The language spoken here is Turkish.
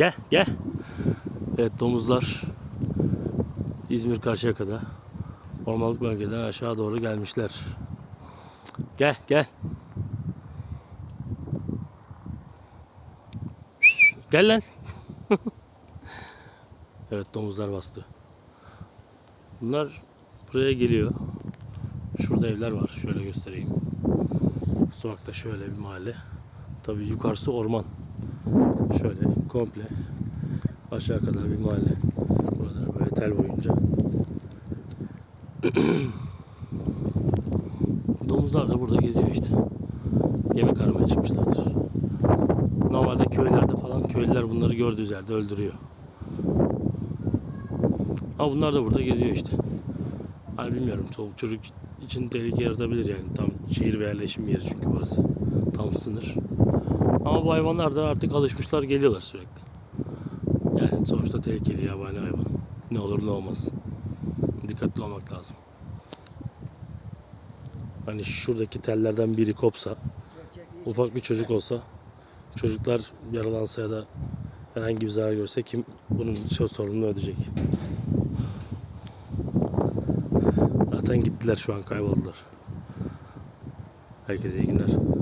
Gel gel. Evet domuzlar İzmir Karşıyaka'da ormanlık bölgeden aşağı doğru gelmişler. Gel gel. Gel lan. evet domuzlar bastı. Bunlar buraya geliyor. Şurada evler var. Şöyle göstereyim. Sokakta şöyle bir mahalle. Tabii yukarısı orman. Şöyle komple aşağı kadar bir mahalle. Burada böyle tel boyunca. Domuzlar da burada geziyor işte. Yemek aramaya çıkmışlardır. Normalde köylerde falan köylüler bunları gördüğü yerde öldürüyor. Ama bunlar da burada geziyor işte. Hani bilmiyorum çoluk çocuk için tehlike yaratabilir yani. Tam şehir ve yerleşim yeri çünkü burası. Tam sınır. Ama bu hayvanlar da artık alışmışlar geliyorlar sürekli. Yani sonuçta tehlikeli yabani hayvan. Ne olur ne olmaz. Dikkatli olmak lazım. Hani şuradaki tellerden biri kopsa, ufak bir çocuk olsa, çocuklar yaralansa ya da herhangi bir zarar görse kim bunun şey sorumluluğunu ödeyecek? Zaten gittiler şu an kayboldular. Herkese iyi günler.